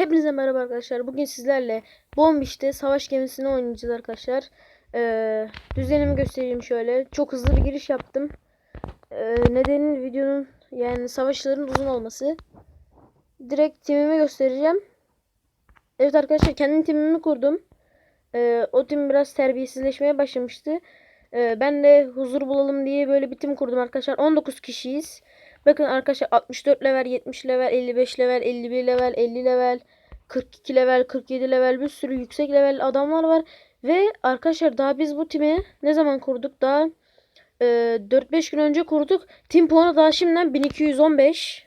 Hepinize merhaba arkadaşlar. Bugün sizlerle Bombiş'te savaş gemisini oynayacağız arkadaşlar. Ee, düzenimi göstereyim şöyle. Çok hızlı bir giriş yaptım. Ee, nedeni videonun yani savaşların uzun olması. Direkt timimi göstereceğim. Evet arkadaşlar kendi timimi kurdum. Ee, o tim biraz terbiyesizleşmeye başlamıştı. Ee, ben de huzur bulalım diye böyle bir tim kurdum arkadaşlar. 19 kişiyiz. Bakın arkadaşlar 64 level, 70 level, 55 level, 51 level, 50 level, 42 level, 47 level bir sürü yüksek level adamlar var. Ve arkadaşlar daha biz bu timi ne zaman kurduk? Daha e, 4-5 gün önce kurduk. Tim puanı daha şimdiden 1215.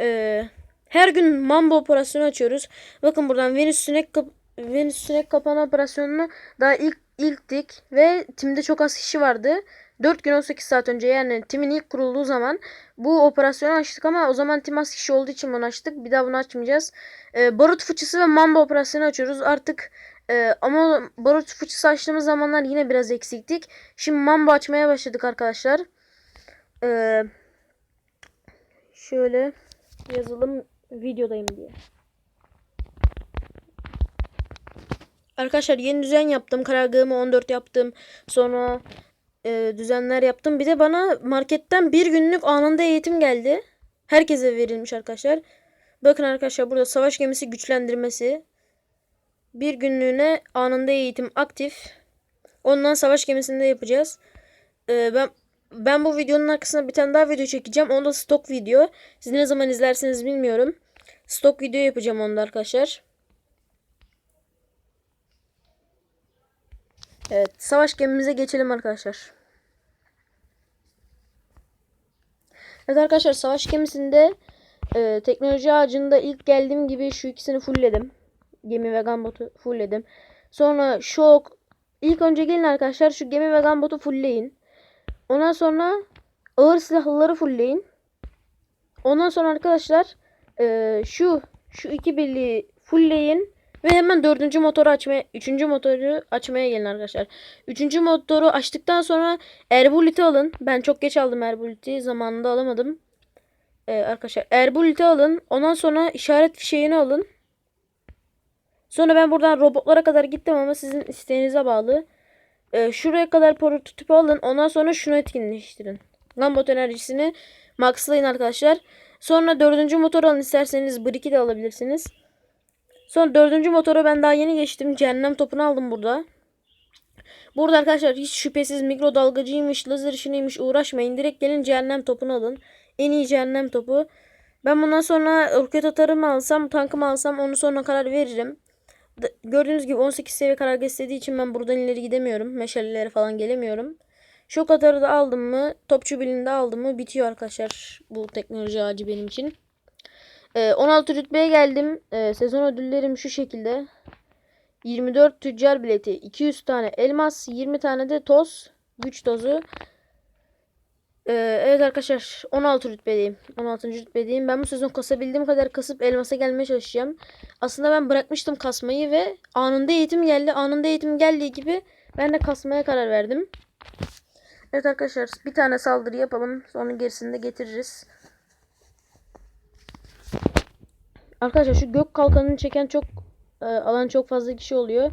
E, her gün Mambo operasyonu açıyoruz. Bakın buradan Venüs Sinek kap Venüs Sinek kapanma operasyonunu daha ilk ilktik ve timde çok az kişi vardı. 4 gün 18 saat önce yani timin ilk kurulduğu zaman bu operasyonu açtık ama o zaman tim az kişi olduğu için bunu açtık. Bir daha bunu açmayacağız. Ee, barut fıçısı ve mamba operasyonu açıyoruz. Artık e, ama barut fıçısı açtığımız zamanlar yine biraz eksiktik. Şimdi mamba açmaya başladık arkadaşlar. Ee, şöyle yazalım videodayım diye. Arkadaşlar yeni düzen yaptım. Karargahımı 14 yaptım. Sonra e, düzenler yaptım. Bir de bana marketten bir günlük anında eğitim geldi. Herkese verilmiş arkadaşlar. Bakın arkadaşlar burada savaş gemisi güçlendirmesi. Bir günlüğüne anında eğitim aktif. Ondan savaş gemisinde yapacağız. E, ben ben bu videonun arkasına bir tane daha video çekeceğim. Onda stok video. Siz ne zaman izlersiniz bilmiyorum. Stok video yapacağım onda arkadaşlar. Evet, savaş gemimize geçelim arkadaşlar. Evet arkadaşlar, savaş gemisinde e, teknoloji ağacında ilk geldiğim gibi şu ikisini fullledim. Gemi ve gunboat'u fullledim. Sonra şok. İlk önce gelin arkadaşlar şu gemi ve gunboat'u fullleyin. Ondan sonra ağır silahlıları fullleyin. Ondan sonra arkadaşlar e, şu şu iki birliği fullleyin. Ve hemen dördüncü motoru açmaya, üçüncü motoru açmaya gelin arkadaşlar. Üçüncü motoru açtıktan sonra Erbulit'i alın. Ben çok geç aldım Erbulit'i. Zamanında alamadım. Ee, arkadaşlar Erbulit'i alın. Ondan sonra işaret fişeğini alın. Sonra ben buradan robotlara kadar gittim ama sizin isteğinize bağlı. Ee, şuraya kadar prototipi alın. Ondan sonra şunu etkinleştirin. Lambot enerjisini maxlayın arkadaşlar. Sonra dördüncü motor alın. isterseniz Brick'i de alabilirsiniz. Sonra dördüncü motora ben daha yeni geçtim. Cehennem topunu aldım burada. Burada arkadaşlar hiç şüphesiz mikrodalgacıymış, lazer ışınıymış uğraşmayın. Direkt gelin cehennem topunu alın. En iyi cehennem topu. Ben bundan sonra roket atarımı alsam, tankımı alsam onu sonra karar veririm. Gördüğünüz gibi 18 seviye karar istediği için ben buradan ileri gidemiyorum. Meşalelere falan gelemiyorum. Şok atarı da aldım mı, topçu bilini de aldım mı bitiyor arkadaşlar bu teknoloji ağacı benim için. 16 rütbeye geldim. Ee, sezon ödüllerim şu şekilde. 24 tüccar bileti, 200 tane elmas, 20 tane de toz, güç tozu. Ee, evet arkadaşlar 16 rütbedeyim. 16. rütbedeyim. Ben bu sezon kasabildiğim kadar kasıp elmasa gelmeye çalışacağım. Aslında ben bırakmıştım kasmayı ve anında eğitim geldi. Anında eğitim geldiği gibi ben de kasmaya karar verdim. Evet arkadaşlar bir tane saldırı yapalım. Sonra gerisini de getiririz. Arkadaşlar şu gök kalkanını çeken çok e, alan çok fazla kişi oluyor.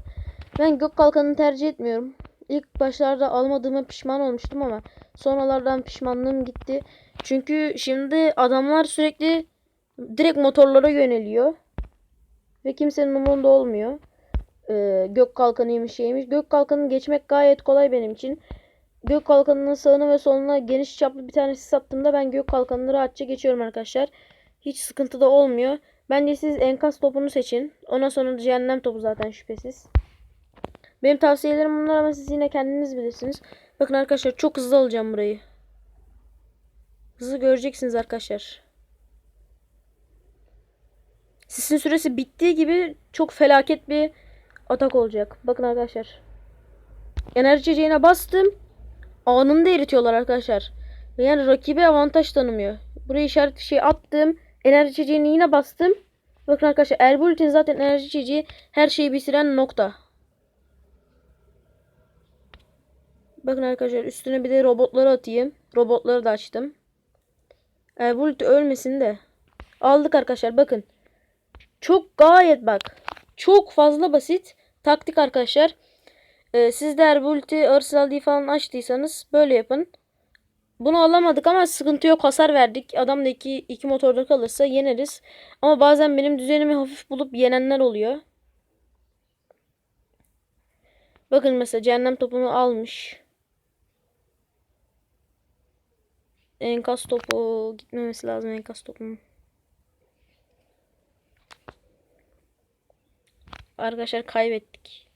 Ben gök kalkanını tercih etmiyorum. İlk başlarda almadığıma pişman olmuştum ama sonralardan pişmanlığım gitti. Çünkü şimdi adamlar sürekli direkt motorlara yöneliyor. Ve kimsenin umurunda olmuyor. Ee, gök kalkanıymış şeymiş. Gök kalkanını geçmek gayet kolay benim için. Gök kalkanının sağına ve soluna geniş çaplı bir tanesi sattığımda ben gök kalkanını rahatça geçiyorum arkadaşlar. Hiç sıkıntı da olmuyor. Bence siz enkaz topunu seçin. Ondan sonra cehennem topu zaten şüphesiz. Benim tavsiyelerim bunlar ama siz yine kendiniz bilirsiniz. Bakın arkadaşlar çok hızlı alacağım burayı. Hızlı göreceksiniz arkadaşlar. Sisin süresi bittiği gibi çok felaket bir atak olacak. Bakın arkadaşlar. Enerji çiçeğine bastım. Anında eritiyorlar arkadaşlar. Yani rakibe avantaj tanımıyor. Buraya işaret şey attım. Enerji içeceğini yine bastım. Bakın arkadaşlar Erbulit'in zaten enerji içeceği her şeyi bitiren nokta. Bakın arkadaşlar üstüne bir de robotları atayım. Robotları da açtım. Erbulit ölmesin de. Aldık arkadaşlar bakın. Çok gayet bak. Çok fazla basit. Taktik arkadaşlar. Ee, siz de eğer bu ulti Arsenal falan açtıysanız böyle yapın. Bunu alamadık ama sıkıntı yok. Hasar verdik. Adam da iki, iki motorda kalırsa yeneriz. Ama bazen benim düzenimi hafif bulup yenenler oluyor. Bakın mesela cehennem topunu almış. Enkaz topu gitmemesi lazım enkaz topunun. Arkadaşlar kaybettik.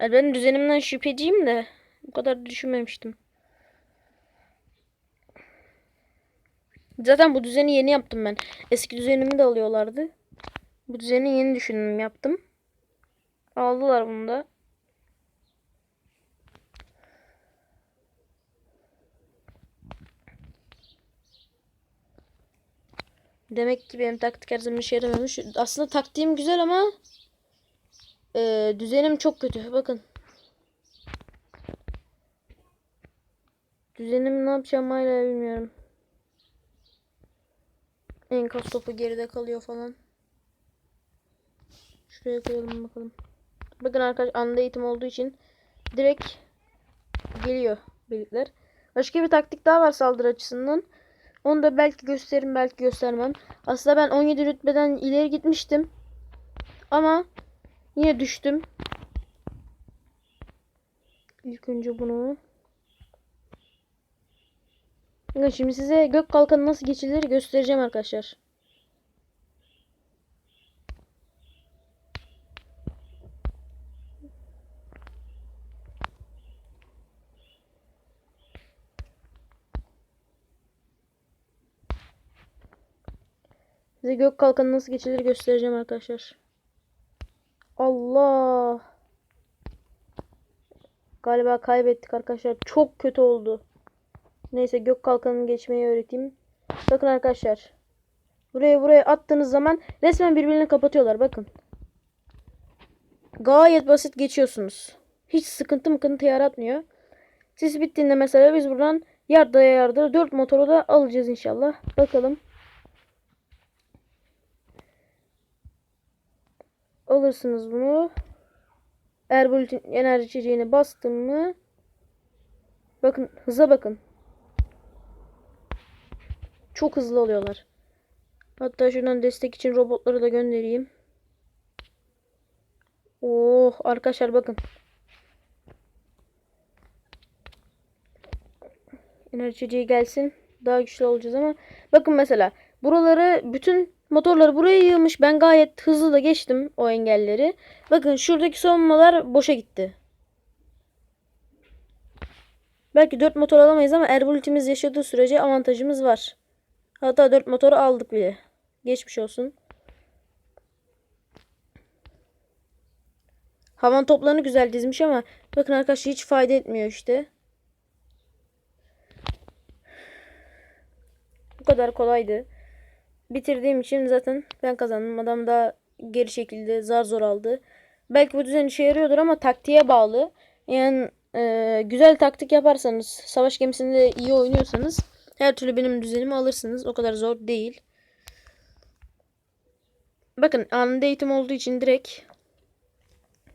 Yani ben düzenimden şüpheciyim de bu kadar düşünmemiştim. Zaten bu düzeni yeni yaptım ben. Eski düzenimi de alıyorlardı. Bu düzeni yeni düşündüm yaptım. Aldılar bunu da. Demek ki benim taktik her zaman işe yaramıyormuş. Aslında taktiğim güzel ama e, düzenim çok kötü. Bakın. Düzenim ne yapacağım hala bilmiyorum. Enkaz topu geride kalıyor falan. Şuraya koyalım bakalım. Bakın arkadaşlar anda eğitim olduğu için direkt geliyor birlikler. Başka bir taktik daha var saldırı açısından. Onu da belki gösteririm belki göstermem. Aslında ben 17 rütbeden ileri gitmiştim. Ama yine düştüm. İlk önce bunu. Şimdi size gök kalkanı nasıl geçilir göstereceğim arkadaşlar. Size gök kalkanı nasıl geçilir göstereceğim arkadaşlar. Allah. Galiba kaybettik arkadaşlar. Çok kötü oldu. Neyse gök kalkanını geçmeyi öğreteyim. Bakın arkadaşlar. Buraya buraya attığınız zaman resmen birbirini kapatıyorlar. Bakın. Gayet basit geçiyorsunuz. Hiç sıkıntı mıkıntı yaratmıyor. Siz bittiğinde mesela biz buradan yardaya yardıra 4 motoru da alacağız inşallah. Bakalım. Alırsınız bunu. Eğer enerji içeceğini bastım mı? Bakın hıza bakın. Çok hızlı oluyorlar. Hatta şuradan destek için robotları da göndereyim. Oh arkadaşlar bakın. Enerjici gelsin. Daha güçlü olacağız ama. Bakın mesela. Buraları bütün motorları buraya yığmış. Ben gayet hızlı da geçtim o engelleri. Bakın şuradaki savunmalar boşa gitti. Belki 4 motor alamayız ama Erbolit'imiz yaşadığı sürece avantajımız var. Hatta 4 motoru aldık bile. Geçmiş olsun. Havan toplarını güzel dizmiş ama bakın arkadaşlar hiç fayda etmiyor işte. Bu kadar kolaydı. Bitirdiğim için zaten ben kazandım. Adam da geri şekilde zar zor aldı. Belki bu düzen işe yarıyordur ama taktiğe bağlı. Yani e, güzel taktik yaparsanız, savaş gemisinde iyi oynuyorsanız her türlü benim düzenimi alırsınız. O kadar zor değil. Bakın anında eğitim olduğu için direkt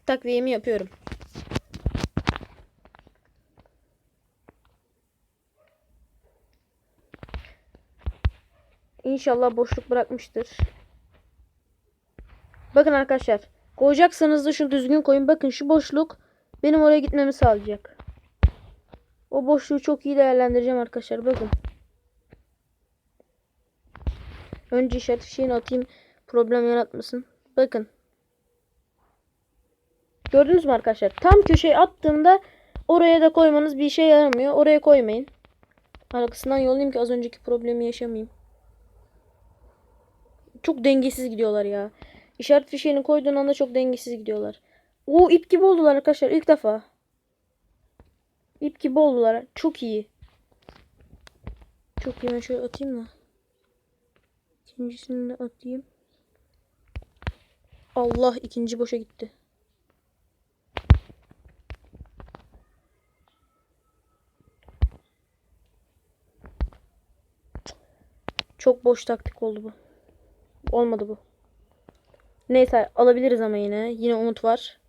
takviyemi yapıyorum. İnşallah boşluk bırakmıştır. Bakın arkadaşlar. Koyacaksanız da şunu düzgün koyun. Bakın şu boşluk benim oraya gitmemi sağlayacak. O boşluğu çok iyi değerlendireceğim arkadaşlar. Bakın. Önce işaret fişeğini atayım. Problem yaratmasın. Bakın. Gördünüz mü arkadaşlar? Tam köşeye attığımda oraya da koymanız bir işe yaramıyor. Oraya koymayın. Arkasından yollayayım ki az önceki problemi yaşamayayım. Çok dengesiz gidiyorlar ya. İşaret fişeğini koyduğun anda çok dengesiz gidiyorlar. O ip gibi oldular arkadaşlar ilk defa. İp gibi oldular. Çok iyi. Çok iyi. Ben şöyle atayım da. İkincisini de atayım. Allah ikinci boşa gitti. Çok boş taktik oldu bu. Olmadı bu. Neyse alabiliriz ama yine. Yine umut var.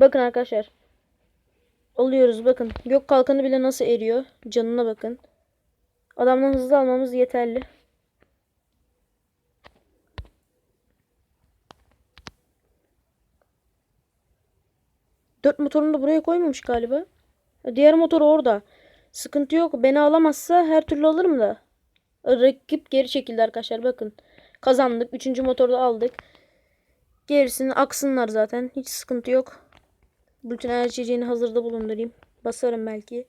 Bakın arkadaşlar. Alıyoruz bakın. Gök kalkanı bile nasıl eriyor. Canına bakın. Adamdan hızlı almamız yeterli. Dört motorunu da buraya koymamış galiba. Diğer motor orada. Sıkıntı yok. Beni alamazsa her türlü alırım da. Rakip geri çekildi arkadaşlar. Bakın. Kazandık. Üçüncü motoru da aldık. Gerisini aksınlar zaten. Hiç sıkıntı yok. Bütün enerjiyi hazırda bulundurayım. Basarım belki.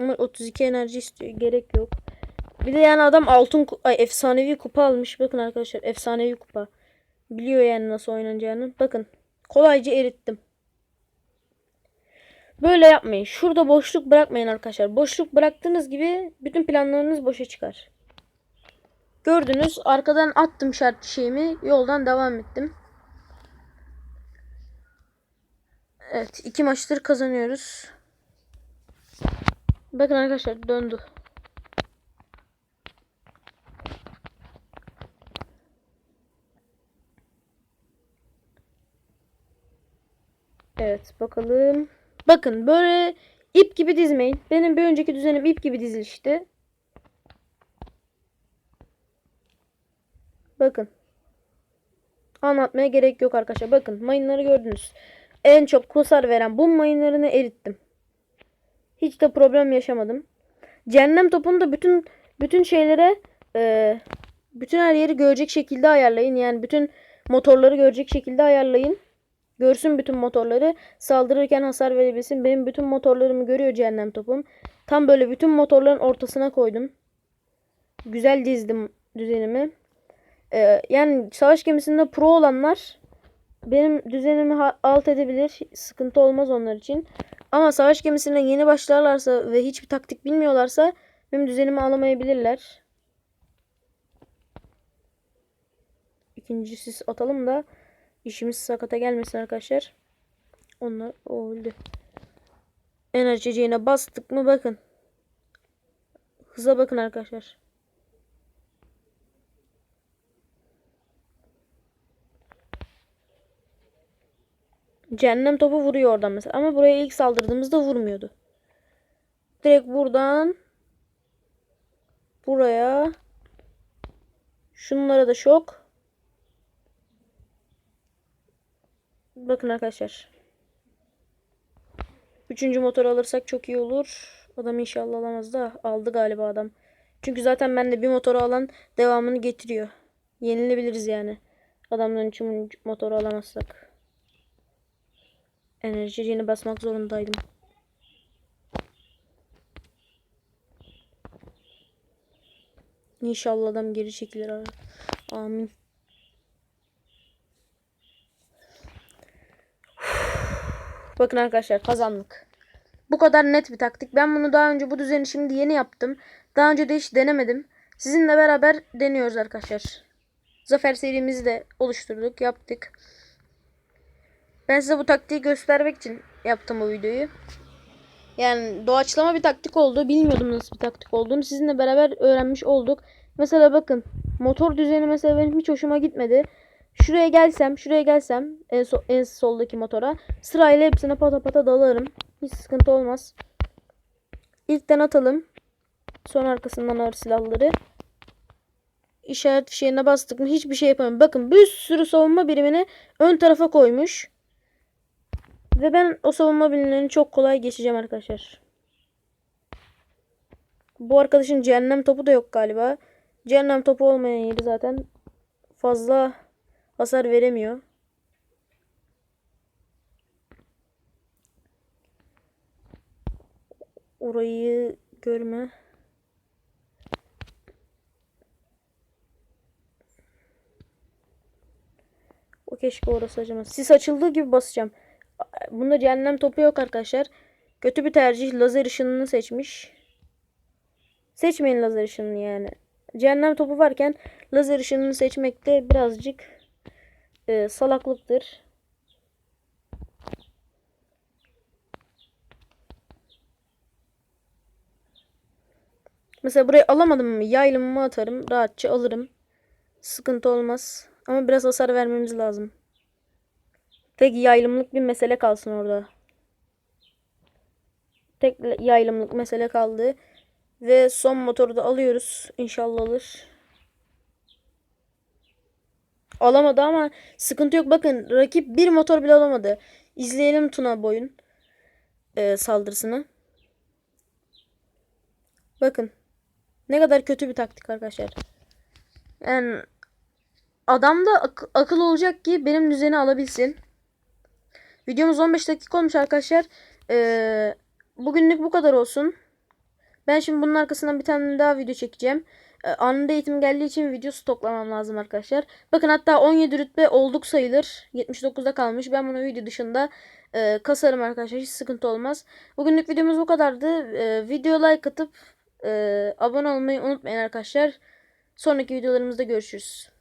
Ama 32 enerji istiyor. Gerek yok. Bir de yani adam altın ay efsanevi kupa almış. Bakın arkadaşlar efsanevi kupa. Biliyor yani nasıl oynanacağını. Bakın. Kolayca erittim. Böyle yapmayın. Şurada boşluk bırakmayın arkadaşlar. Boşluk bıraktığınız gibi bütün planlarınız boşa çıkar. Gördünüz. Arkadan attım şart şeyimi. Yoldan devam ettim. Evet. iki maçtır kazanıyoruz. Bakın arkadaşlar döndü. Evet bakalım. Bakın böyle ip gibi dizmeyin. Benim bir önceki düzenim ip gibi dizilişti. Bakın. Anlatmaya gerek yok arkadaşlar. Bakın mayınları gördünüz. En çok kusar veren bu mayınlarını erittim. Hiç de problem yaşamadım. Cehennem topunu da bütün bütün şeylere e, bütün her yeri görecek şekilde ayarlayın. Yani bütün motorları görecek şekilde ayarlayın. Görsün bütün motorları. Saldırırken hasar verebilsin. Benim bütün motorlarımı görüyor cehennem topum. Tam böyle bütün motorların ortasına koydum. Güzel dizdim düzenimi. Ee, yani savaş gemisinde pro olanlar benim düzenimi alt edebilir. Sıkıntı olmaz onlar için. Ama savaş gemisine yeni başlarlarsa ve hiçbir taktik bilmiyorlarsa benim düzenimi alamayabilirler. İkinci sis atalım da işimiz sakata gelmesin arkadaşlar. Onlar o öldü. Enerjiciğine bastık mı bakın. Hıza bakın arkadaşlar. Cehennem topu vuruyor oradan mesela. Ama buraya ilk saldırdığımızda vurmuyordu. Direkt buradan buraya şunlara da şok. Bakın arkadaşlar. Üçüncü motoru alırsak çok iyi olur. Adam inşallah alamaz da aldı galiba adam. Çünkü zaten ben de bir motoru alan devamını getiriyor. Yenilebiliriz yani. Adamdan üçün motoru alamazsak. Enerjiyi basmak zorundaydım. İnşallah adam geri çekilir. Amin. Bakın arkadaşlar kazandık. Bu kadar net bir taktik. Ben bunu daha önce bu düzeni şimdi yeni yaptım. Daha önce de hiç denemedim. Sizinle beraber deniyoruz arkadaşlar. Zafer serimizi de oluşturduk, yaptık. Ben size bu taktiği göstermek için yaptım bu videoyu. Yani doğaçlama bir taktik oldu. Bilmiyordum nasıl bir taktik olduğunu. Sizinle beraber öğrenmiş olduk. Mesela bakın motor düzeni mesela benim hiç hoşuma gitmedi. Şuraya gelsem, şuraya gelsem en, so- en soldaki motora sırayla hepsine pata pata dalarım. Hiç sıkıntı olmaz. İlkten atalım. Sonra arkasından ağır silahları. İşaret fişeğine bastık mı hiçbir şey yapamam. Bakın bir sürü savunma birimini ön tarafa koymuş. Ve ben o savunma birimlerini çok kolay geçeceğim arkadaşlar. Bu arkadaşın cehennem topu da yok galiba. Cehennem topu olmayan yeri zaten fazla hasar veremiyor. Orayı görme. O keşke orası acımaz. Sis açıldığı gibi basacağım. Bunda cehennem topu yok arkadaşlar. Kötü bir tercih. Lazer ışınını seçmiş. Seçmeyin lazer ışınını yani. Cehennem topu varken lazer ışınını seçmek de birazcık e, salaklıktır. Mesela burayı alamadım mı yaylımımı atarım. Rahatça alırım. Sıkıntı olmaz. Ama biraz hasar vermemiz lazım. Tek yaylımlık bir mesele kalsın orada. Tek yaylımlık mesele kaldı. Ve son motoru da alıyoruz. İnşallah alır. Alamadı ama sıkıntı yok. Bakın rakip bir motor bile alamadı. İzleyelim Tuna boyun e, saldırısını. Bakın. Ne kadar kötü bir taktik arkadaşlar. Yani adamda ak- akıl olacak ki benim düzeni alabilsin. Videomuz 15 dakika olmuş arkadaşlar. Ee, bugünlük bu kadar olsun. Ben şimdi bunun arkasından bir tane daha video çekeceğim. Ee, anında eğitim geldiği için video stoklamam lazım arkadaşlar. Bakın hatta 17 rütbe olduk sayılır. 79'da kalmış. Ben bunu video dışında e, kasarım arkadaşlar. Hiç sıkıntı olmaz. Bugünlük videomuz bu kadardı. Ee, video like atıp e, abone olmayı unutmayın arkadaşlar. Sonraki videolarımızda görüşürüz.